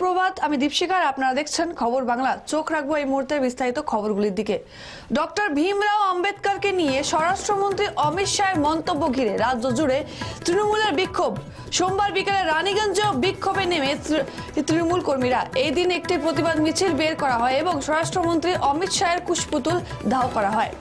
সুপ্রভাত, আমি দীপশিকার আপনারা দেখছেন খবর বাংলা। চোখ রাখব এই মুহূর্তে বিস্তারিত খবরগুলির দিকে। ডক্টর ভীমরাও আম্বেদকরকে নিয়ে স্বরাষ্ট্রমন্ত্রী অমিত শাহের মন্তব্য ঘিরে রাজ্য জুড়ে তৃণমূলের বিক্ষোভ। সোমবার বিকেলে রানীগঞ্জেও বিক্ষোভে নেমে তৃণমূল কর্মীরা এই দিন একটি প্রতিবাদ মিছিল বের করা হয় এবং স্বরাষ্ট্রমন্ত্রী অমিত শাহের কুশপুতুল দাহ করা হয়।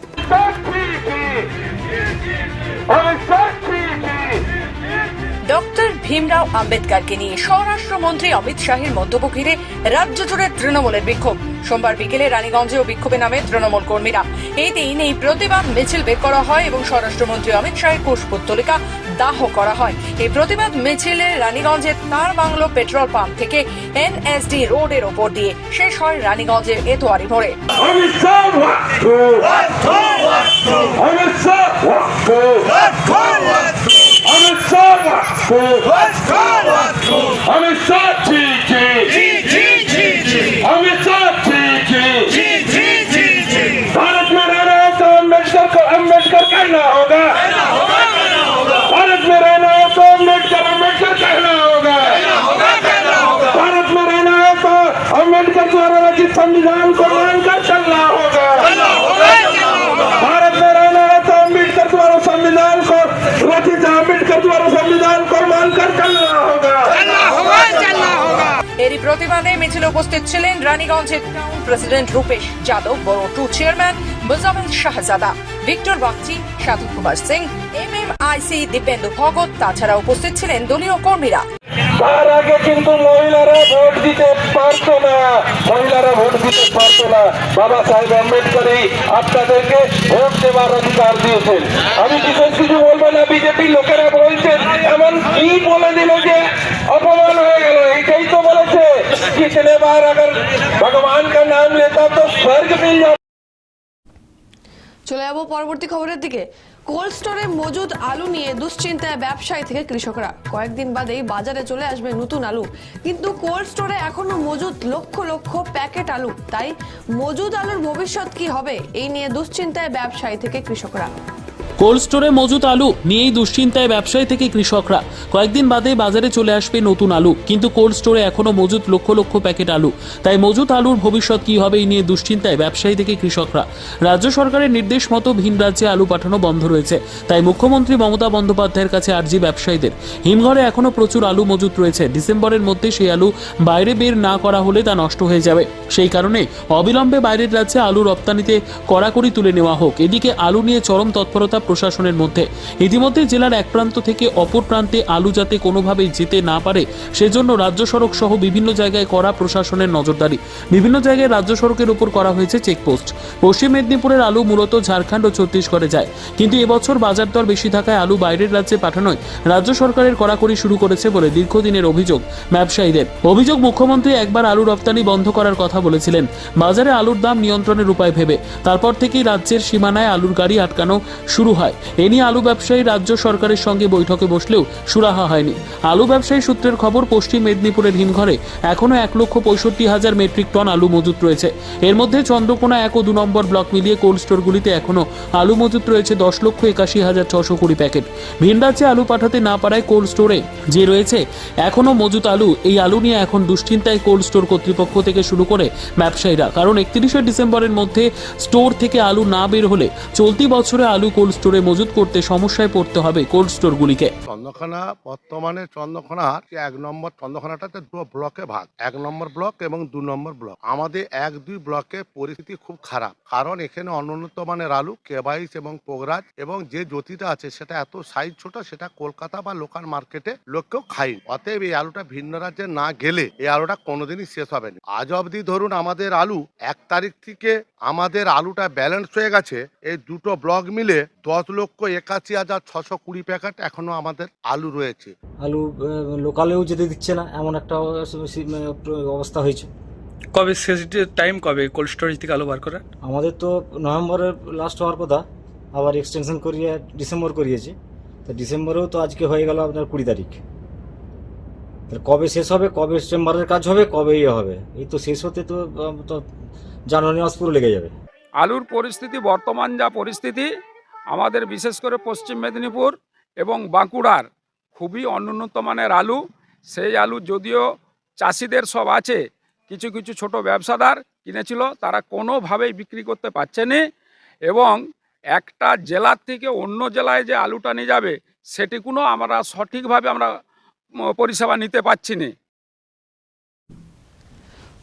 ডক্টর ভীমরাও আম্বেদকরকে নিয়ে স্বরাষ্ট্রমন্ত্রী অমিত শাহের মন্তব্য ঘিরে রাজ্য জুড়ে তৃণমূলের বিক্ষোভ সোমবার বিকেলে রানীগঞ্জেও বিক্ষোভে নামে তৃণমূল কর্মীরা এই দিন এই প্রতিবাদ মিছিল বের করা হয় এবং স্বরাষ্ট্রমন্ত্রী অমিত শাহের পুষ্পোত্তলিকা দাহ করা হয় এই প্রতিবাদ মিছিলে রানীগঞ্জের তার বাংলো পেট্রোল পাম্প থেকে এনএসডি রোডের ওপর দিয়ে শেষ হয় রানীগঞ্জের এতোয়ারি Vamos forward! Forward! Forward! Vamos Tiki! Tiki, Tiki! Vamos só, Tiki! Tiki, Tiki! Bharat में रहना है तो अंबेडकर को अंबेडकर कहना होगा भारत में रहना है तो अंबेडकर अंबेडकर कहना होगा भारत में रहना है तो अंबेडकर द्वारा रचित संविधान को मानकर चलना होगा উপস্থিত ছিলেন রানীগঞ্জের টাউন প্রেসিডেন্ট রূপেশ যাদব, বড় two chairman Mozammel Shahzada, Victor Bagchi, Sadhu Kumar Singh M M IC Dipendu Bhagat, তাছাড়া উপস্থিত ছিলেন দলীয় কর্মীরা। তার আগে কিন্তু মহিলারা ভোট দিতে পারতো না মহিলারা ভোট দিতে পারতো না বাবা সাহেব আম্বেদকরই আপনাদেরকে ভোট দেওয়ার অধিকার দিয়েছেন আমি বিশেষ কিছু বলবো না বিজেপি লোকেরা বলছেন এমন কি বলে দিল যে অপমান হয়ে গেল এটাই তো বলেছে जितने बार अगर भगवान का नाम लेता तो स्वर्ग मिल जाता চলে যাব পরবর্তী খবরের দিকে। কোল্ড স্টোরে মজুদ আলু নিয়ে দুশ্চিন্তায় ব্যবসায়ী থেকে কৃষকরা। কয়েকদিন বাদেই বাজারে চলে আসবে নতুন আলু। কিন্তু কোল্ড স্টোরে এখনও মজুদ লক্ষ লক্ষ প্যাকেট আলু। তাই মজুদ আলুর ভবিষ্যৎ কি হবে? এই নিয়ে দুশ্চিন্তায় ব্যবসায়ী থেকে কৃষকরা। কোল্ড স্টোরে মজুত আলু নিয়েই দুশ্চিন্তায় ব্যবসায়ী থেকে কৃষকরা। কয়েকদিন বাদে বাজারে চলে আসবে নতুন আলু, কিন্তু কোল্ড স্টোরে এখনও মজুত লক্ষ লক্ষ প্যাকেট আলু। তাই মজুত আলুর ভবিষ্যৎ কি হবে এই নিয়ে দুশ্চিন্তায় ব্যবসায়ী থেকে কৃষকরা। রাজ্য সরকারের নির্দেশ মতো ভিন রাজ্যে আলু পাঠানো বন্ধ রয়েছে। তাই মুখ্যমন্ত্রী মমতা বন্দ্যোপাধ্যায়ের কাছে আর্জি ব্যবসায়ীদের। হিমঘরে এখনও প্রচুর আলু মজুত রয়েছে। ডিসেম্বরের মধ্যে সেই আলু বাইরে বের না করা হলে তা নষ্ট হয়ে যাবে। সেই কারণে অবিলম্বে বাইরের রাজ্যে আলু রপ্তানিতে কড়াকড়ি তুলে নেওয়া হোক। এদিকে আলু নিয়ে চরম তৎপরতা প্রশাসনের মধ্যে। ইতিমধ্যে জেলার এক প্রান্ত থেকে অপর প্রান্তে আলু যাতে কোনোভাবেই যেতে না পারে, সেজন্য রাজ্য সড়ক সহ বিভিন্ন জায়গায় করা প্রশাসনের নজরদারি। বিভিন্ন জায়গায় রাজ্য সড়কের উপর করা হয়েছে চেকপোস্ট। পশ্চিম মেদিনীপুরের আলু মূলত ঝাড়খণ্ড ও ছত্তিশগড়ে যায়। কিন্তু এবছর বাজার দর বেশি থাকায় আলু বাইরের রাজ্যে পাঠানোয় রাজ্য সরকারের কড়াকড়ি শুরু করেছে বলে দীর্ঘদিনের অভিযোগ ব্যবসায়ীদের। অভিযোগ মুখ্যমন্ত্রী একবার আলু রপ্তানি বন্ধ করার কথা বলেছিলেন। বাজারে আলুর দাম নিয়ন্ত্রণের উপায় ভেবে, তারপর থেকেই রাজ্যের সীমানায় আলুর গাড়ি আটকানো শুরু হয়। এ নিয়ে আলু ব্যবসায়ী রাজ্য সরকারের সঙ্গে বৈঠকে বসলেও সুরাহা হয়নি। আলু ব্যবসায়ী সূত্রের খবর, পশ্চিম মেদিনীপুরের হিমঘরে এখনও এক লক্ষ পঁয়ষট্টি হাজার মেট্রিক টন আলু মজুত রয়েছে। এর মধ্যে চন্দ্রকোনা এক ও দু নম্বর ব্লক মিলিয়ে কোল্ড স্টোরগুলিতে এখনও আলু মজুত রয়েছে দশ লক্ষ একাশি হাজার ছশো কুড়ি প্যাকেট। ভিন রাজ্যে আলু পাঠাতে না পারায় কোল্ড স্টোরে যে রয়েছে, এখনও মজুত আলু, এই আলু নিয়ে এখন দুশ্চিন্তায় কোল্ড স্টোর কর্তৃপক্ষ থেকে শুরু করে ব্যবসায়ীরা। কারণ একত্রিশে ডিসেম্বরের মধ্যে স্টোর থেকে আলু না বের হলে চলতি বছরে আলু কোল্ড স্টোরে মজুত করতে সমস্যায় পড়তে হবে কোল্ড স্টোরগুলিকে। চন্দ্রখানা, বর্তমানে চন্দ্রখানা এক নম্বর, চন্দ্রখানাটাতে দু ব্লকে ভাগ। এক নম্বর ব্লক এবং দু নম্বর ব্লক। আমাদের এক, দুই ব্লকে পরিস্থিতি খুব খারাপ। কারণ এখানে অনুন্নত মানের আলু কেবাইশ এবং পোগরাজ এবং যে জ্যোতিটা আছে সেটা এত সাইজ ছোট, সেটা কলকাতা বা লোকাল মার্কেটে লোককেও খাই অতএব এই আলুটা ভিন্ন রাজ্যে না গেলে এই আলুটা কোনোদিনই শেষ হবে না। আজ অবধি ধরুন আমাদের আলু এক তারিখ থেকে আমাদের আলুটা ব্যালেন্স হয়ে গেছে। এই দুটো ব্লক মিলে দশ লক্ষ একাশি হাজার ছশো কুড়ি প্যাকেট এখনও আমাদের আলু রয়েছে। আলু লোকালেও যেতে দিচ্ছে না এমন একটা অবস্থা- অবস্থা হয়েছে। কবে শেষ টাইম কবে? কোল্ড স্টোরেজ থেকে আলু বার করার? আমাদের তো নভেম্বরের লাস্ট হওয়ার কথা আবার এক্সটেনশন করিয়ে ডিসেম্বর করিয়েছে। তো ডিসেম্বরেও তো আজকে হয়ে গেল আপনার কুড়ি তারিখ। তাহলে কবে শেষ হবে কবে চেম্বারের কাজ হবে কবে ইয়ে হবে? এই তো শেষ হতে তো জানুয়ারি মাস পুরো লেগে যাবে। আলুর পরিস্থিতি বর্তমান যা পরিস্থিতি আমাদের বিশেষ করে পশ্চিম মেদিনীপুর এবং বাঁকুড়ার খুবই অনুন্নত মানের আলু। সেই আলু যদিও চাষিদের সব আছে, কিছু কিছু ছোট ব্যবসাদার কিনেছিল, তারা কোনোভাবেই বিক্রি করতে পারছে না এবং একটা জেলার থেকে অন্য জেলায় যে আলুটা নিয়ে যাবে, সেটি কোনো আমরা সঠিকভাবে আমরা পরিষেবা নিতে পারছি না।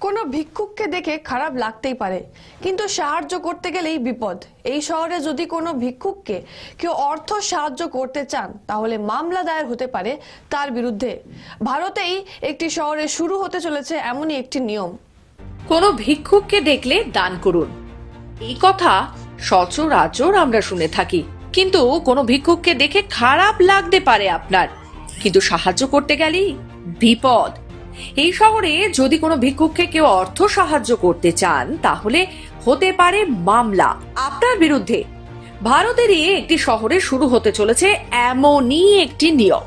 কোনো ভিক্ষুককে দেখে খারাপ লাগতেই পারে। কিন্তু সাহায্য করতে গেলেই বিপদ। এই শহরে যদি কোনো ভিক্ষুককে কেউ অর্থ সাহায্য করতে চান, তাহলে মামলা দায়ের হতে পারে তার বিরুদ্ধে। ভারতেই একটি শহরে শুরু হতে চলেছে এমনই একটি নিয়ম। কোনো ভিক্ষুককে দেখলে দান করুন। এই কথা সচরাচর আমরা শুনে থাকি। কিন্তু কোনো ভিক্ষুককে দেখে খারাপ লাগতে পারে আপনার। কিন্তু সাহায্য করতে গেলেই বিপদ। এই শহরে যদি কোনো ভিক্ষুককে কেউ অর্থ সাহায্য করতে চান, তাহলে হতে পারে মামলা। আপনার বিরুদ্ধে ভারতেরই একটি শহরে শুরু হতে চলেছে এমনই একটি নিয়ম।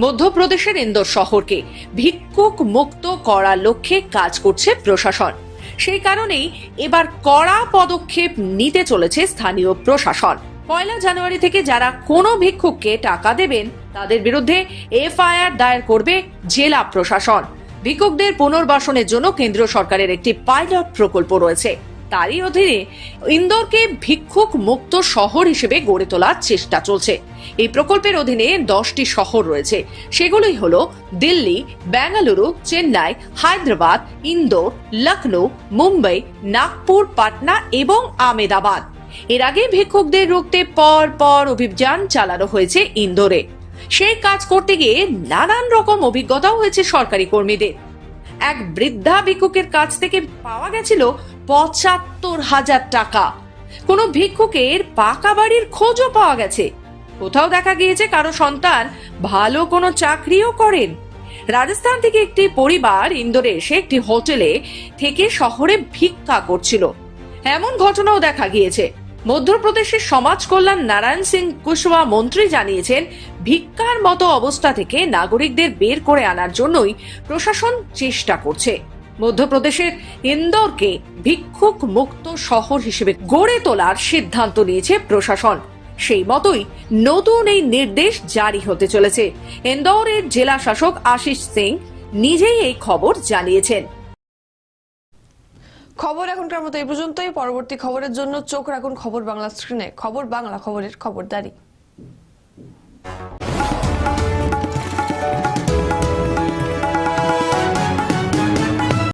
মধ্যপ্রদেশের ইন্দোর শহরকে ভিক্ষুক মুক্ত করার লক্ষ্যে কাজ করছে প্রশাসন। সেই কারণেই এবার কড়া পদক্ষেপ নিতে চলেছে স্থানীয় প্রশাসন। পয়লা জানুয়ারি থেকে যারা কোনো ভিক্ষুককে টাকা দেবেন, তাদের বিরুদ্ধে এফআইআর দায়ের করবে জেলা প্রশাসন। ভিক্ষুকদের পুনর্বাসনের জন্য কেন্দ্র সরকারের একটি পাইলট প্রকল্প রয়েছে। তারই অধীনে ইন্দোরকে ভিক্ষুক মুক্ত শহর হিসেবে গড়ে তোলার চেষ্টা চলছে। এই প্রকল্পের অধীনে দশটি শহর রয়েছে। সেগুলোই হল দিল্লি, বেঙ্গালুরু, চেন্নাই, হায়দ্রাবাদ, ইন্দোর লখনৌ মুম্বাই, নাগপুর, পাটনা এবং আমেদাবাদ এর আগে ভিক্ষুকদের রুখতে পর পর অভিযান চালানো হয়েছে ইন্দোরে। সেই কাজ করতে গিয়ে নানান রকম অভিজ্ঞতাও হয়েছে সরকারি কর্মীদের। এক বৃদ্ধা ভিক্ষুকের কাছ থেকে পাওয়া গেছিল পঁচাত্তর হাজার টাকা। কোনো ভিক্ষুকের পাকা বাড়ির খোঁজও পাওয়া গেছে। কোথাও দেখা গিয়েছে কারও সন্তান ভালো কোনো চাকরিও করেন। রাজস্থান থেকে একটি পরিবার ইন্দোরে এসে একটি হোটেলে থেকে শহরে ভিক্ষা করছিল। এমন ঘটনাও দেখা গিয়েছে। মধ্যপ্রদেশের সমাজ কল্যাণ নারায়ণ সিং কুশওয়া মন্ত্রী জানিয়েছেন, ভিক্ষার মতো অবস্থা থেকে নাগরিকদের বের করে আনার জন্যই প্রশাসন চেষ্টা করছে। মধ্যপ্রদেশের ইন্দোরকে ভিক্ষুক মুক্ত শহর হিসেবে গড়ে তোলার সিদ্ধান্ত নিয়েছে প্রশাসন। সেই মতোই নতুন এই নির্দেশ জারি হতে চলেছে। ইন্দোরের জেলা শাসক আশিস সিং নিজেই এই খবর জানিয়েছেন। খবর এখনকার মতো এই পর্যন্তই। পরবর্তী খবরের জন্য চোখ রাখুন খবর বাংলা স্ক্রিনে খবর বাংলা খবরের খবরদারি।